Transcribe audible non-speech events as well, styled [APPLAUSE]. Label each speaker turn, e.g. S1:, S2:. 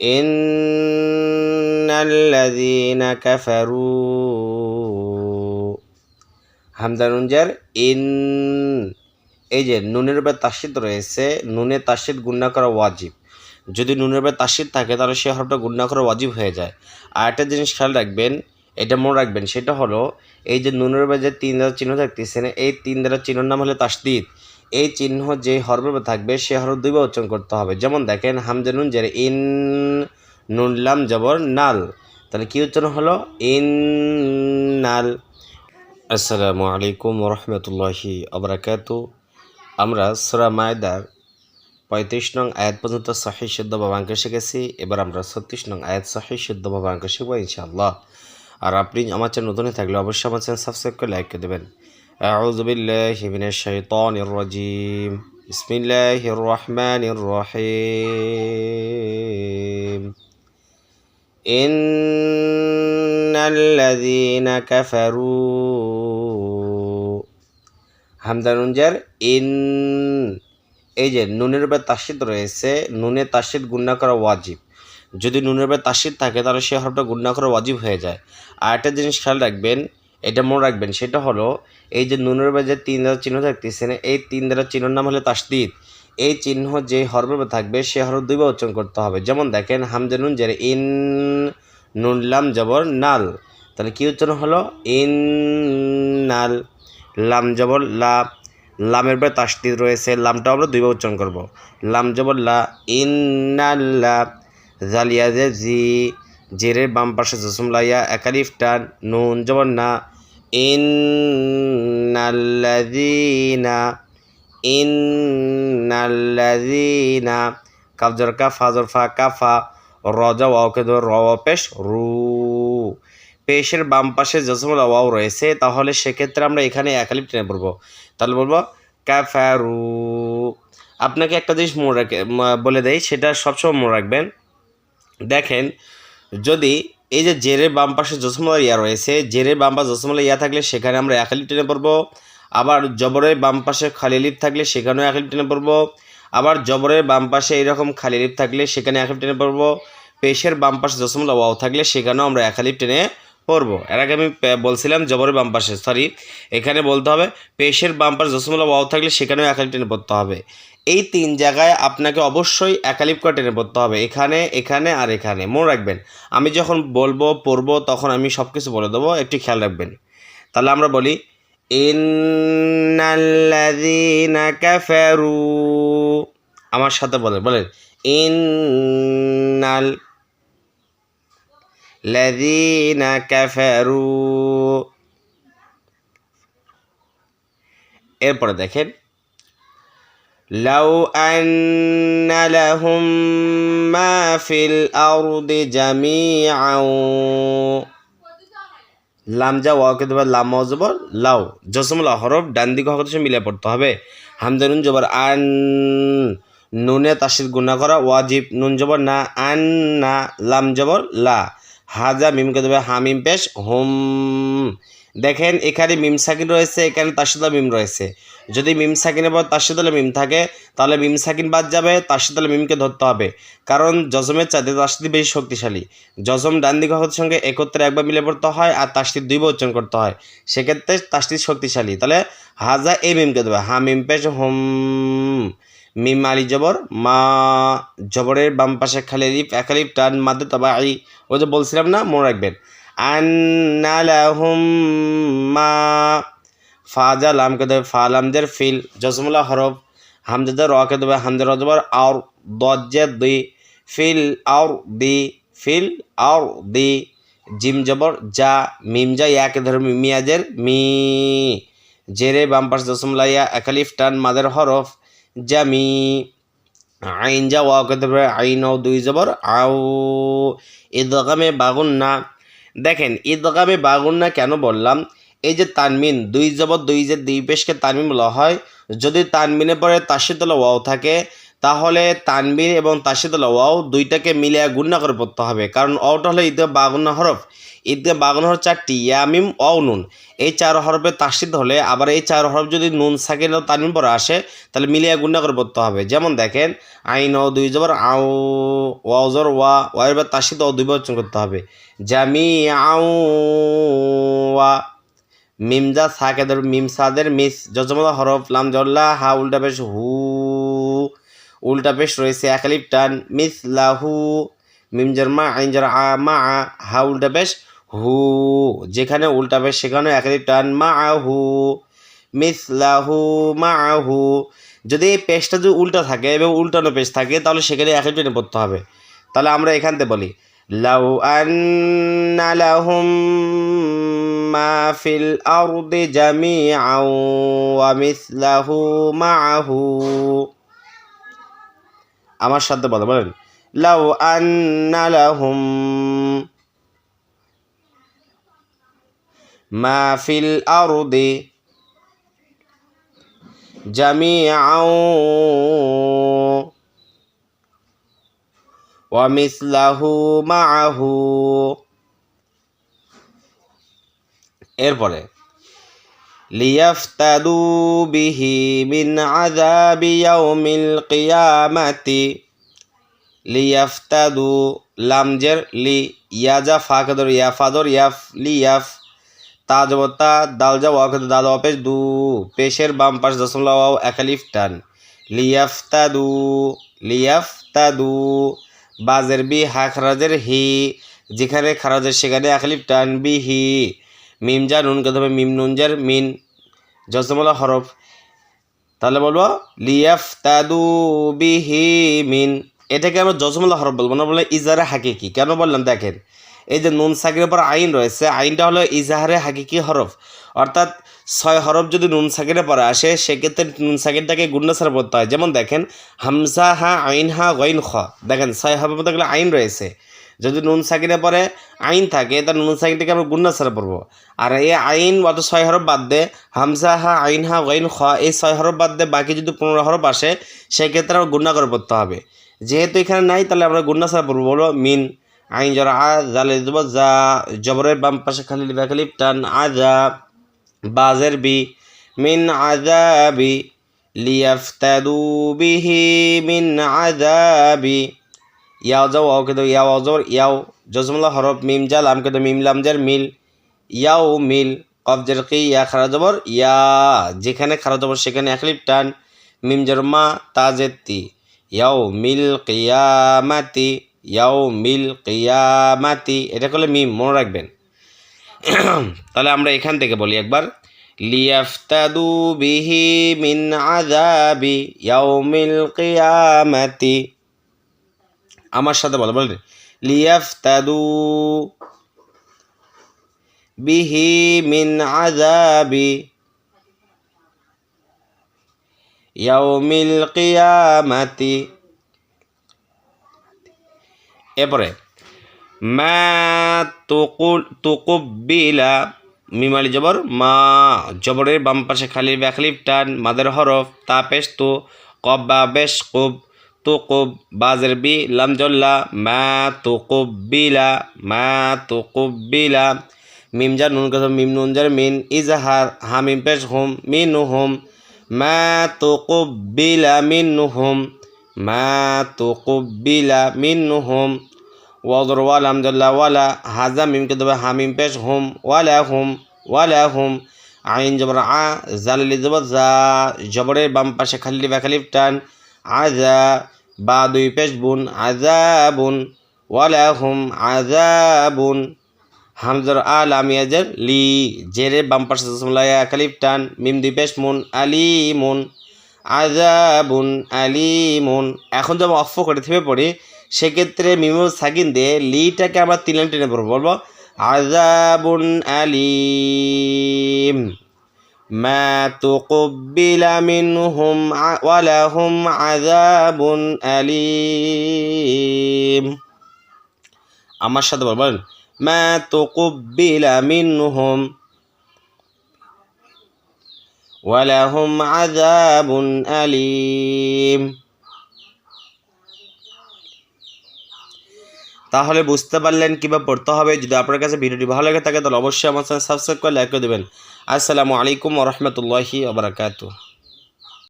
S1: إن الذين كفروا হামদা নুনজার in এই যে নুনের উপরে তাসিদ রয়েছে নুনে তাসিদ গুণনা করা ওয়াজিব যদি নুনের উপরে তাসিদ থাকে তাহলে সে হরফটা গুণনা করা ওয়াজিব হয়ে যায় আর একটা জিনিস খেয়াল রাখবেন এটা মনে রাখবেন সেটা হলো এই যে নুনের উপরে যে তিন দ্বারা চিহ্ন থাকতেছে না এই তিন দ্বারা চিহ্নর নাম হলো তাসদিদ এই চিহ্ন যে হরফের থাকবে, সে হরফ দুইবার উচ্চারণ করতে হবে। যেমন দেখেন, হামজা নুন জের ইন নুনলাম জবর নাল। তাহলে কি উচ্চারণ হলো? ইন নাল। আসসালামু আলাইকুম রহমতুল্লাহি আবরাকাতু আমরা সুরা মায়দার পঁয়ত্রিশ নং আয়াত পর্যন্ত সহি শুদ্ধ বাবাঙ্ক শিখেছি। এবার আমরা ছত্রিশ নং আয়াত সহি শুদ্ধ বাবাঙ্ক শিখব ইনশাআল্লাহ। আর আপনি আমার চ্যানেল নতুন থাকলে অবশ্যই আমার চ্যানেল সাবস্ক্রাইব করে লাইক করে দেবেন। أعوذ بالله من الشيطان الرجيم بسم الله الرحمن الرحيم إن الذين كفروا হামদা নুনজার ইন এই যে নুনের উপরে তাসিদ রয়েছে নুনে তাসিদ গুণনা করা ওয়াজিব যদি নুনের উপরে তাসিদ থাকে তাহলে সে হরফটা গুণনা করা ওয়াজিব হয়ে যায় আর একটা জিনিস খেয়াল রাখবেন এটা মনে রাখবেন, সেটা হলো এই যে নুনের বাজে তিন দ্বারা চিহ্ন থাকতেছে না এই তিন দ্বারা চিহ্নর নাম হলো তাসদিদ। এই চিহ্ন যে উপরে থাকবে, সে হরফ দুইবার উচ্চারণ করতে হবে। যেমন দেখেন হামজা নুন জের ইন, নুন লাম জবর নাল। তাহলে কি উচ্চারণ হলো? ইন, নাল, লাম জবর লা। লামের পরে তাসদিদ রয়েছে লামটা আমরা দুইবার উচ্চারণ করব। লাম জবর লা ইন্নাল্লা জালিয়া জি জেরের বাম পাশে জসুম লাইয়া, একালিফ টান, নুন জবর না। ইন্নাল্লাযীনা ইন্নাল্লাযীনা কাফজর কা ফাজর ফা কাফা রজা ওয়াওকে ধর, র পেশ, রু। পেশের বাম পাশে জসমুল ওয়াও রয়েছে, তাহলে সেক্ষেত্রে আমরা এখানে একালিপ টেনে পড়ব। তাহলে বলব কাফারু আপনাকে একটা জিনিস মনে রাখে বলে দেয় সেটা সবসময় মনে রাখবেন। দেখেন যদি এই যে জেরের বাম পাশে জসমুল্লা ইয়া রয়েছে জেরের বাম পাশে জসমুল্লা ইয়া থাকলে সেখানে আমরা একালিপ টেনে পড়ব। আবার জবরের বাম পাশে খালি লিপ থাকলে সেখানেও একালিপ টেনে পড়ব। আবার জবরের বাম পাশে এরকম খালি লিপ থাকলে সেখানে একালিপ টেনে পড়ব। পেশের বাম পাশে জসমুল্লা ওয়াও থাকলে সেখানেও আমরা একালিপ টেনে পড়ব। এর আগে আমি বলছিলাম জবরের বাম পাশে, সরি। এখানে বলতে হবে, পেশের বাম পাশে জসমুল্লা ওয়াও থাকলে সেখানেও একালিপ টেনে পড়তে হবে। এই তিন জায়গায় আপনাকে অবশ্যই একালিপ টেনে পড়তে হবে। এখানে এখানে আর এখানে। মনে রাখবেন, আমি যখন বলব, পড়ব, তখন আমি সব কিছু বলে দেবো। একটু খেয়াল রাখবেন। তাহলে আমরা বলি, ইন্নাল্লাযীনা আমার সাথে বলেন বলেন এরপরে দেখেন লাউ আন্না লাহুম মা ফিল আরদি জামিআন লাম যা ওয়াকে দেবার লাম মজবর লাউ জসমুল হরফ ডান দিকে হকত মিলে পড়তে হবে হামদানুন জবর আন নুনে তাসির গুণা করা ওয়াজিব নুন জবর না আন না লাম জবর লা হাজা মিমকে দেবে হামিম পেশ হোম দেখেন, এখানে মিম সাকিন রয়েছে, এখানে তাসিদা মিম রয়েছে। যদি মিম সাকিনের পর তাসিদলে মিম থাকে, তাহলে মিম সাকিন বাদ যাবে তাসিদলে মিমকে ধরতে হবে। কারণ জজমের চাইতে তাসদি বেশি শক্তিশালী। জজম ডান দিক হকের সঙ্গে একত্রে একবার মিলে পড়তে হয় আর তাসদিদ দুইবার উচ্চারণ করতে হয়। সেক্ষেত্রে তাসদিদ শক্তিশালী। তাহলে হাজা এই মিমকে দেবে। হা মিম পেশ, হোম, মিম আলি জবর, মা জবরের বাম পাশে খালি লিপ একালিপ টান মাদে তবা আই ওই যে বলছিলাম না, মনে রাখবেন। আন্নালাহুম মা ফাজা লামকে দেবে ফা ফিল জসমুল্লাহ হরফ হামজাদের রকে দেবে, হামদের রজবর আর দজ্জে দুই ফিল আর দি, ফিল আর দি, জিম জবর যা মিম যা ইয়াকে ধরে মিয়াজের মি, জেরে বাম পাশ দশমলা ইয়া একালিফ টান মাদের হরফ জামি আইন যা ওয়াকে ধরে আইন ও দুই জবর আও ঈদগামে বাগুন না দেখেন ঈদগামে বাগুন না কেন বললাম? এই যে তানমিন, দুই জবর দুই যে দুই পেশকে তানমিন বলা হয়। যদি তানমিনে পরে তাসিদুল্লাহ ওয়াও থাকে। তাহলে তানবির এবং তাসিদুল ওয়াও দুইটাকে মিলিয়ে গুণনা করে পড়তে হবে। কারণ অটা হলো ঈদে বাগুন্না হরফ। ঈদে বাগুন হরফ চারটি, ইয়ামিম অ নুন। এই চার হরফে তাসিদ হলে আবার এই চার হরফ যদি নুন, সাকিন ও তানবির পরে আসে, তাহলে মিলিয়ে গুণনা করে পড়তে হবে। যেমন দেখেন, আইন ও দুই জবর আও ওয়াজর ওয়া ওয়ার বা তাসিদ ও দুই করতে হবে। জামি আউ ওয়া মিমজা সাকেদের মিমসাদের মিস জজমদা হরফ, লাম, জল্লা, হা, উল্টা বেশ, হু উল্টা পেশ রয়েছে একালিপ টান মিস লাহু মিমজার মা আইনজার আ, মা, আ, হা, উল্টা পেশ হু, যেখানে উল্টা পেশ সেখানে একালিপ টান, মা, আ, হু মিস লাহু মা, আ, হু। যদি এই পেশটা যদি উল্টা থাকে এবং উল্টানো পেশ থাকে, তাহলে সেখানে একালিপ টেনে পড়তে হবে। তাহলে আমরা এখান থেকে বলি, লাউ আন্না লাহুম ফিল আরদি জামিআন ওয়া মিসলাহু মাআহু আমার সাথে বলো বলেন। লাউ আন্না লাহুম মা ফিল আরদি জামিআন ওয়ামিসলাহু মাআহু। এরপরে লিয়াফতাদু বিহি মিন আযাবি ইয়াউমিল কিয়ামাতি। লিয়াফতাদু লামজের লি ইয়াজা ফাকদর ইয়াফাদর ইয়াফ লিয়াফ তাজবতা দালজা ওয়াকদ দাল ওয়াপেশ দু। পেশের বাম পাশ দশমলা ওয়াও একালিফ টান। লিয়াফতাদু লিয়াফতাদু বাজের বি, হা খারাজের হি। যেখানে খারাজের সেখানে একালিফ টান বি হি মিমজা নুন কে হবে, মিম নুনজার মিন জসমলা হরফ। তাহলে বলব লিয়াফ তাদু বিহি মিন। এটাকে আমরা জসমলা হরফ বলব না, বলে ইজারে হাকিকি। কেন বললাম? দেখেন, এই যে নুন সাকিরের পর আইন রয়েছে, আইনটা হলো ইজাহারে হাকিকি হরফ। অর্থাৎ ছয় হরফ যদি নুন সাকিরের পরে আসে, সেক্ষেত্রে নুন সাকিরটাকে গুন্ডাসার পড়তে হয়। যেমন দেখেন হামসা হা, আইন হা, গইন খ। দেখেন, ছয় হরফের মধ্যে আইন রয়েছে। যদি নুন সাকিনের পরে আইন থাকে তাহলে নুন সাকিনটাকে আমরা গুন্না ছাড়া পড়ব। আর এই আইন অত ছয় হরফ বাদ দে হামসা হা, আইন, হা গইন খ, এই ছয় হরফ বাদ দে, বাকি যদি পনেরো হরফ আসে, সেক্ষেত্রে আমরা গুন্না করে পড়তে হবে। যেহেতু এখানে নাই, তাহলে আমরা গুন্না ছাড়া পড়ব, বলো, মিন, আইন, জরা, আ জালে যা জবরের বাম পাশে খালি লিবা খালি, টান আজা বাজের বি, মিন আজাবি লিয়াফতাদু বিহি, মিন আজাবি ইয়াও যাও ওয়াও কেদো ইয়াও অজর ইয়াও। জজমুল্লাহ হরফ মিম জাল, আম কেদো মিম লামজার মিল। ইয়াও মিল কবজের কি, ইয়া খারা জবর, ইয়া। যেখানে খারা জবর, সেখানে একলিপ টান। মিম জর মা তাজেতি ইয়াও মিল কিয়ামাতি, ইয়াও মিল কিয়ামাতি। এটা করলে মিম, মনে রাখবেন। [CLEARS THROAT] তাহলে আমরা এখান থেকে বলি একবার। লিয়াফতাদু বিহি মিন আযাবি ইয়াউমিল কিয়ামাতি। আমার সাথে বলো বলেন লিয়াফতাদু বিহি মিন আযাবি ইয়াউমিল কিয়ামাতি। এরপরে, মা তুকুবিলা মিমালি জবর, মা জবরের বাম পাশে খালি ব্যাখলিফ টান মাদের হরফ তা পেশ তো, কব্বা বেশ কুব তুকুব বাজের বি মা তুকুবিলা মা তুকুবিলা মিমজা নুন কথা মিম নুনজার মিন, ইজাহার হামিম পেশ হুম, মিন হুম। মা তুকুবিলা মিন হুম। মা তুকুবিলা মিন হুম। ওয়াদর ওয়ালাম জল্লা ওয়ালা হাজা মিমকে দেবে হামিম পেশ হুম ওয়ালা হুম ওয়ালা হুম। আইন জবর আ জালিলি জবর জা, জবরের বাম পাশে খালি বা খালিফ টান। আজা বা দুই পেশ বুন আজাবুন ওয়ালা হুম আজাবুন হামজর আল আমিয়াজের লি জেরের বাম পাশে জসমলাইয়া খালিফ টান, মিম দুই পেশ মুন আলিমুন। আজাবুন আলিমুন। এখন যখন অফ করে থেমে পড়ি, সেক্ষেত্রে মিমু সাকিন দিয়ে লিটাকে আমরা তিন লাইন টেনে পড়ব, বলব আজাবুন আলিম। মা تقبل منهم ولهم عذاب أليم আমার সাথে বলবেন মা تقبل منهم ولهم عذاب আলিম তাহলে বুঝতে পারলেন কীভাবে পড়তে হবে। যদি আপনার কাছে ভিডিওটি ভালো লাগে থাকে, তাহলে অবশ্যই আমার চ্যানেল সাবস্ক্রাইব করে লাইক করে দেবেন। আসসালামু আলাইকুম রহমতুল্লাহি আবরাকাতু